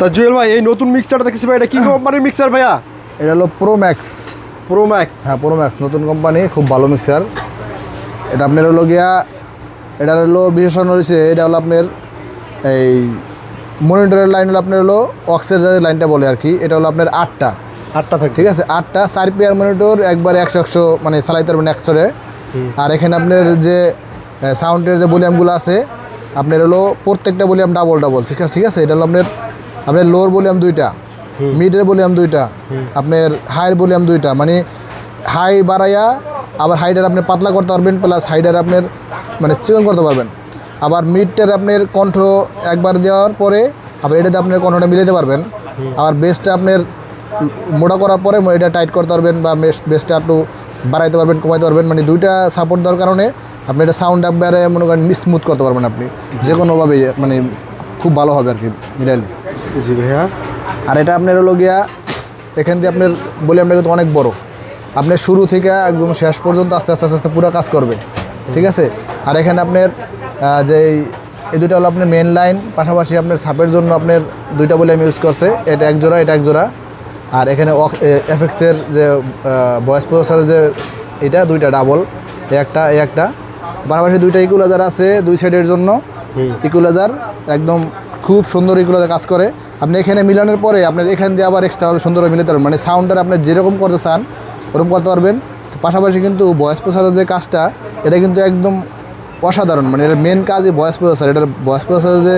তা জুয়েল ভাই এই নতুন মিক্সারটা দেখছি ভাই এটা কি কোম্পানির মিক্সার ভাইয়া? এটা হলো প্রো ম্যাক্স প্রো ম্যাক্স হ্যাঁ প্রো ম্যাক্স নতুন কোম্পানি খুব ভালো মিক্সার এটা আপনার হলো গিয়া এটা হলো বিশেষণ হয়েছে এটা হলো আপনার এই মনিটরের লাইন হলো আপনার হলো অক্সের লাইনটা বলে আর কি এটা হলো আপনার আটটা। আটটা থাকে। ঠিক আছে? আটটা চার পেয়ার মনিটর একবার একশো একশো মানে চালাইতে পারবেন একশোরে। আর এখানে আপনার যে সাউন্ডের যে ভলিউমগুলো আছে আপনার হলো প্রত্যেকটা ভলিউম ডাবল ডাবল ঠিক আছে? ঠিক আছে? এটা হলো আপনার আপনার লোর বলিয়াম দুইটা মিডের বলিয়াম দুইটা আপনার হাইয়ের বলিয়াম দুইটা মানে হাই বাড়াইয়া আবার হাইডার আপনি পাতলা করতে পারবেন প্লাস হাইডার আপনার মানে চিকন করতে পারবেন। আবার মিডটার আপনার কণ্ঠ একবার দেওয়ার পরে আবার এটাতে আপনার কণ্ঠটা মিলাতে পারবেন। আবার বেসটা আপনার মোটা করার পরে এটা টাইট করতে পারবেন বা বেসটা একটু বাড়াইতে পারবেন কমাইতে পারবেন। মানে দুইটা সাপোর্ট দেওয়ার কারণে আপনি এটা সাউন্ড আপ একবারে মনে করেন স্মুথ করতে পারবেন আপনি। যে কোনোভাবে মানে খুব ভালো হবে আর কি মিলাইলে। জি ভাইয়া। আর এটা আপনার হলো গিয়া এখান দিয়ে আপনার ভলিউমটা কিন্তু অনেক বড়। আপনার শুরু থেকে একদম শেষ পর্যন্ত আস্তে আস্তে আস্তে আস্তে পুরো কাজ করবে ঠিক আছে? আর এখানে আপনার যে এই- দুইটা হলো আপনার মেন লাইন পাশাপাশি আপনার সাপের জন্য আপনার দুইটা বলে আমি ইউজ করছে। এটা এক জোড়া এটা এক জোড়া। আর এখানে এফএক্সের যে ভয়েস প্রসেসরের যে এটা দুইটা ডাবল একটা একটা। পাশাপাশি দুইটা ইকুলাজার আছে দুই সাইডের জন্য। ইকুলাজার একদম খুব সুন্দর ইকুলাজার কাজ করে। আপনি এখানে মিলানোর পরে আপনার এখান দিয়ে আবার এক্সট্রাভাবে সুন্দরভাবে মিলাতে পারবেন। মানে সাউন্ডটা আপনি যেরকম করতে চান, ওরকম করতে পারবেন। পাশাপাশি কিন্তু ভয়েস প্রসারের যে কাজটা, এটা কিন্তু একদম অসাধারণ। মানে এটার মেন কাজই ভয়েস প্রসেসর এটার ভয়েস প্রসেসরের যে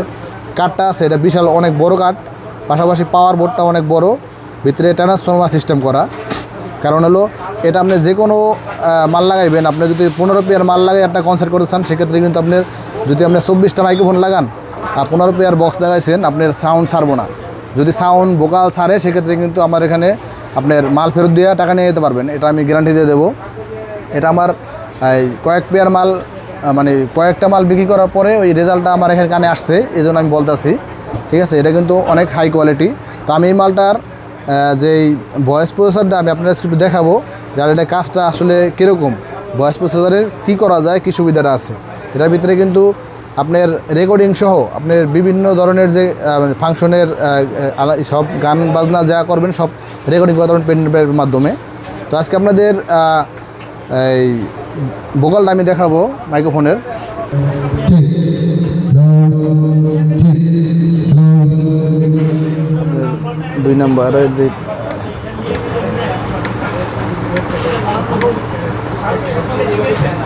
কাঠটা আছে, এটা বিশাল অনেক বড় কাঠ। পাশাপাশি পাওয়ার বোর্ডটা অনেক বড়। ভিতরে ট্রান্সফর্মার সিস্টেম করা। কারণ হলো, এটা আপনি যে কোনো মাল লাগাইবেন। আপনি যদি পনেরো পেয়ার মাল লাগাই একটা কনসার্ট করতে চান, সেক্ষেত্রে কিন্তু আপনার, যদি আপনি চব্বিশটা মাইক্রোফোন লাগান পনেরো পেয়ার বক্স লাগাইছেন, আপনার সাউন্ড ছাড়বো না। যদি সাউন্ড ভোকাল ছাড়ে, সেক্ষেত্রে কিন্তু আমার এখানে আপনার মাল ফেরত দিয়ে টাকা নিয়ে যেতে পারবেন। এটা আমি গ্যারান্টি দিয়ে দেবো। এটা আমার কয়েক পেয়ার মাল মানে কয়েকটা মাল বিক্রি করার পরে ওই রেজাল্টটা আমার এখানে কানে আসছে এই জন্য আমি বলতেছি। ঠিক আছে? এটা কিন্তু অনেক হাই কোয়ালিটি তো আমি এই মালটার যেই ভয়েস প্রসেসরটা আমি আপনার একটু দেখাবো, যার এটা কাজটা আসলে কীরকম? ভয়েস প্রসেসরের কী করা যায়, কী সুবিধাটা আছে? এটার ভিতরে কিন্তু আপনার রেকর্ডিং সহ আপনার বিভিন্ন ধরনের যে ফাংশনের সব গান, বাজনা যা করবেন সব রেকর্ডিং করতে পারবেন মাধ্যমে। তো আজকে আপনাদের এই ভোকালটা আমি দেখাবো মাইক্রোফোনের দুই নম্বর দুই- এটা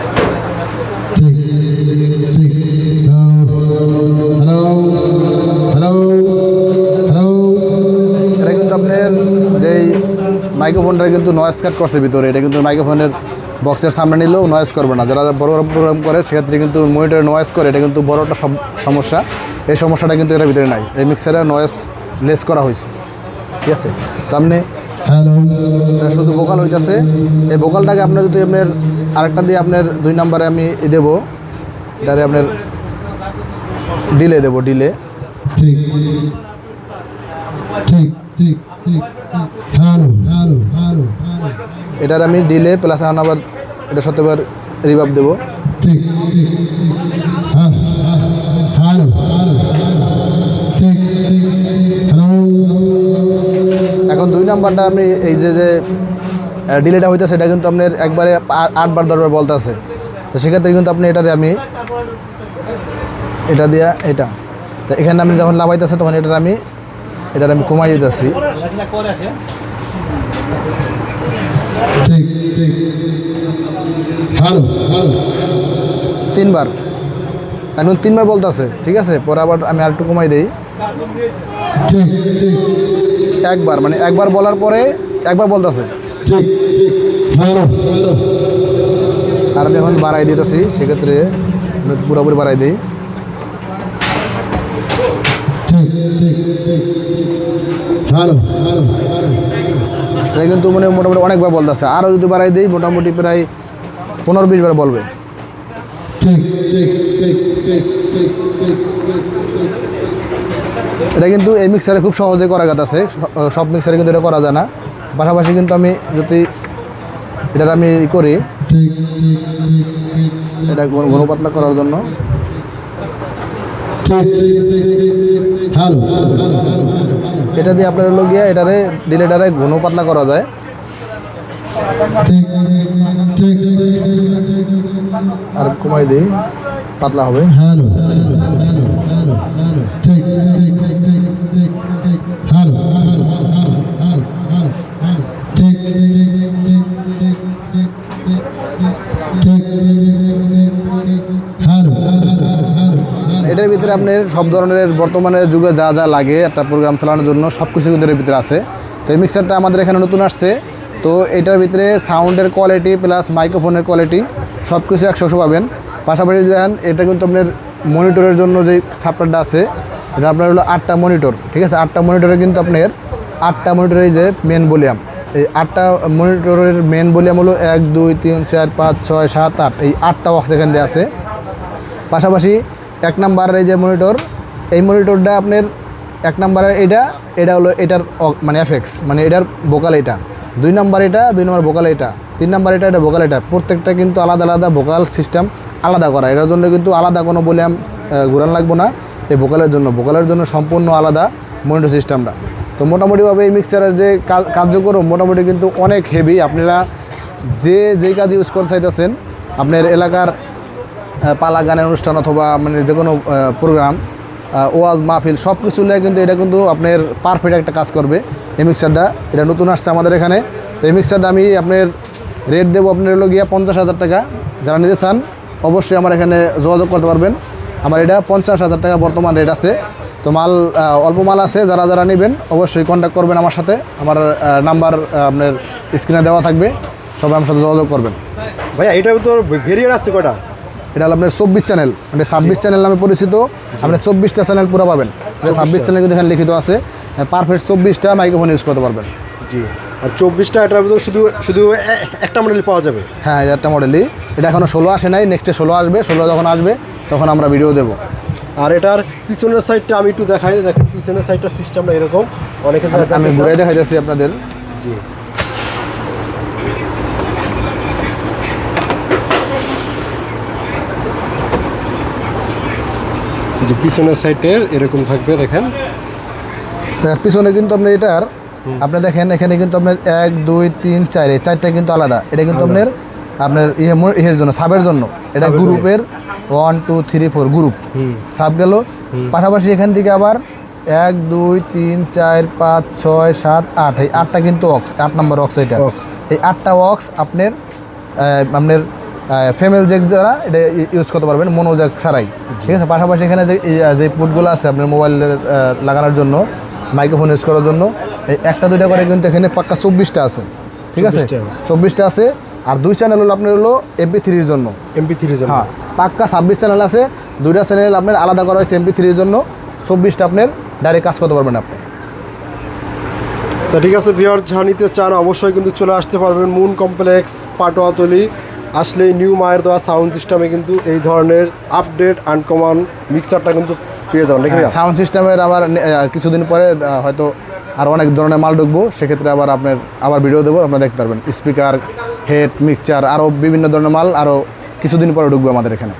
মাইক্রোফোনটা কিন্তু নয়েজ কাট করছে ভিতরে এটা কিন্তু মাইক্রোফোনের বক্সের সামনে নিলেও নয়েজ করবে না। যারা বড় প্রোগ্রাম করে সেক্ষেত্রে কিন্তু মনিটরে নয়েজ করে এটা কিন্তু বড় একটা সম- সমস্যা। এই সমস্যাটা কিন্তু এটার ভিতরে নাই। এই মিক্সারে নয়েজ লেস করা হয়েছে। ঠিক আছে? তো আপনি শুধু ভোকাল হইতেছে। এই ভোকালটাকে আপনার যদি আপনার আরেকটা দিয়ে আপনার দুই নাম্বারে আমি ই দেবো এটারে আপনার ডিলে দেবো ডিলে ঠিক। ঠিক ঠিক ঠিক হ্যালো এটার আমি ডিলে প্লাস এখন আবার এটা সাথে আবার রিভাব দেবো। ঠিক ঠিক হ্যাঁ হ্যালো ঠিক ঠিক এখন দুই নাম্বারটা আমি এই যে যে ডিলেটা হইতেছে এটা কিন্তু আপনার একবারে আটবার দরবার বলতেছে। তো সেক্ষেত্রে কিন্তু আপনি এটারে আমি এটা দিয়া এটা। তো এখানে আমি যখন লাভাইতেছে তখন এটার আমি এটার আমি কমাই দিতেছি। ঠিক ঠিক। হ্যালো হ্যালো তিনবার। এখন তিনবার বলতেছে ঠিক আছে? পরে আবার আমি আর একটু কমাই দিই। ঠিক ঠিক। একবার মানে একবার বলার পরে একবার বলতেছে। ঠিক ঠিক। হ্যালো হ্যালো আর আমি এখন বাড়াই দিতেছি সেক্ষেত্রে আমি পুরোপুরি বাড়াই দিই। ঠিক ঠিক ঠিক। হ্যালো হ্যালো এটা কিন্তু মানে মোটামুটি অনেকবার বলতেছে আরও যদি বাড়াই দিই মোটামুটি প্রায় পনেরো বিশ বার বলবে এটা কিন্তু এই মিক্সারে খুব সহজে করা গেছে সব মিক্সারে কিন্তু এটা করা যায় না পাশাপাশি কিন্তু আমি যদি এটা আমি করি এটা ঘন পাতলা করার জন্য হ্যালো এটা দিয়ে আপনার হলো গিয়া এটারে ডিলেটারে ঘন পাতলা করা যায়। আর কমাই দিই, পাতলা হবে। হ্যালো। এটার ভিতরে আপনার সব ধরনের বর্তমানে যুগে যা যা লাগে একটা প্রোগ্রাম চালানোর জন্য সব কিছু কিন্তু এর ভিতরে আছে। তো এই মিক্সারটা আমাদের এখানে নতুন আসছে। তো এটার ভিতরে সাউন্ডের কোয়ালিটি প্লাস মাইক্রোফোনের কোয়ালিটি সব কিছু একশো পাবেন। পাশাপাশি দেখেন, এটা কিন্তু আপনার মনিটরের জন্য যে সাপটারটা আছে, এটা আপনার হলো আটটা মনিটর ঠিক আছে? আটটা মনিটরে কিন্তু আপনার আটটা মনিটরের যে মেন ভলিউম এই আটটা মনিটরের মেন ভলিউম হলো এক, দুই, তিন, চার, পাঁচ, ছয়, সাত, আট। এই আটটা বক্স এখান দিয়ে আছে। পাশাপাশি এক নাম্বারের এই যে মনিটর এই মনিটরটা আপনার এক নাম্বারের এটা এটা হলো এটার মানে এফেক্স মানে এটার ভোকাল এটা। দুই নাম্বার এটা, দুই নাম্বার ভোকাল এটা। তিন নাম্বার এটা এটা ভোকাল এটা। প্রত্যেকটা কিন্তু আলাদা আলাদা ভোকাল সিস্টেম আলাদা করা। এটার জন্য কিন্তু আলাদা কোনো বলে ঘুরান লাগবো না এই ভোকালের জন্য। ভোকালের জন্য সম্পূর্ণ আলাদা মনিটর সিস্টেমটা তো মোটামুটিভাবে এই মিক্সারের যে কার্যক্রম মোটামুটি কিন্তু অনেক হেভি আপনারা যে যেই কাজ ইউজ করতে চাইতেছেন, আপনার এলাকার পালা গানের অনুষ্ঠান অথবা মানে যে কোনো প্রোগ্রাম ওয়াজ, মাহফিল সব কিছু কিন্তু এটা কিন্তু আপনার পারফেক্ট একটা কাজ করবে এই মিক্সারটা এটা নতুন আসছে আমাদের এখানে। তো এই মিক্সারটা আমি আপনার রেট দেবো আপনার হলো গিয়া পঞ্চাশ হাজার টাকা। যারা নিতে চান, অবশ্যই আমার এখানে যোগাযোগ করতে পারবেন। আমার এটা পঞ্চাশ হাজার টাকা বর্তমান রেট আছে। তো মাল অল্প মাল আছে, যারা যারা নেবেন, অবশ্যই কন্ট্যাক্ট করবেন আমার সাথে। আমার নাম্বার আপনার স্ক্রিনে দেওয়া থাকবে। সবাই আমার সাথে যোগাযোগ করবেন। ভাইয়া, এটার ভিতর ভেরিয়েন্ট আসছে কটা এটা হলো আপনার চব্বিশ চ্যানেল মানে ছাব্বিশ চ্যানেল নামে পরিচিত। আপনি চব্বিশটা চ্যানেল পুরো পাবেন। এটা ছাব্বিশ চ্যানেল কিন্তু এখানে লিখিত আছে। পারফেক্ট চব্বিশটা মাইক্রোফোন ইউজ করতে পারবেন। জি। আর চব্বিশটা এটার ভিতর শুধু শুধু একটা মডেল পাওয়া যাবে? হ্যাঁ এটা একটা মডেলই এটা এখনও ষোলো আসে নাই নেক্সটে ষোলো আসবে। ষোলো যখন আসবে তখন আমরা ভিডিও দেবো। আর এটার পিছনের সাইডটা আমি একটু দেখাই। দেখেন পিছনের সাইডটা সিস্টেমটা এরকম। অনেকে আমি- ঘুরে দেখাইতেছি আপনাদের। জি। যে পিছনের সাইডের এরকম থাকবে দেখেন। হ্যাঁ, পিছনে কিন্তু আপনি এটার আপনি দেখেন এখানে কিন্তু আপনার এক দুই তিন চার এই চারটা কিন্তু আলাদা। এটা কিন্তু আপনার আপনার ইয়ে ইয়ের জন্য সাবের জন্য। এটা গ্রুপের one two three four group sub গেল। পাশাপাশি এখান থেকে আবার এক দুই তিন চার পাঁচ ছয় সাত আট। এই আটটা কিন্তু অক্স আট নম্বর অক্স এটা। এই আটটা অক্স আপনার আপনার ফেমেল জেক যারা এটা ইউজ করতে পারবেন মনো জ্যাক ছাড়াই। ঠিক আছে? পাশাপাশি এখানে যে যে পুটগুলো আছে আপনার মোবাইলের লাগানোর জন্য মাইক্রোফোন ইউজ করার জন্য এই একটা দুইটা করে কিন্তু এখানে পাক্কা চব্বিশটা আছে। ঠিক আছে? চব্বিশটা। আছে আর দুই চ্যানেল হলো আপনার হলো এমপি থ্রির জন্য। এমপি থ্রি হ্যাঁ পাক্কা ছাব্বিশ চ্যানেল আছে দুইটা চ্যানেল আপনার আলাদা করা হয়েছে এমপি থ্রির জন্য চব্বিশটা আপনার ডাইরেক্ট কাজ করতে পারবেন আপনি। তা ঠিক আছে বিহার যা নিতে চান অবশ্যই কিন্তু চলে আসতে পারবেন। মুন কমপ্লেক্স পাটোয়াতলি আসলে নিউ মায়ের দেওয়া সাউন্ড সিস্টেমে কিন্তু এই ধরনের আপডেট আনকমন মিক্সারটা কিন্তু পেয়ে যাবেন সাউন্ড সিস্টেমের আবার কিছুদিন পরে হয়তো আর অনেক ধরনের মাল ঢুকবো সেক্ষেত্রে আবার আপনার আবার ভিডিও দেবো আপনারা দেখতে পারবেন। স্পিকার হেড মিক্সচার আরও বিভিন্ন ধরনের মাল আরও কিছুদিন পরে ঢুকবো আমাদের এখানে।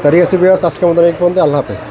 তা ঠিক আছে বিহার আজকের মতো এই পর্যন্ত আল্লাহ হাফেজ।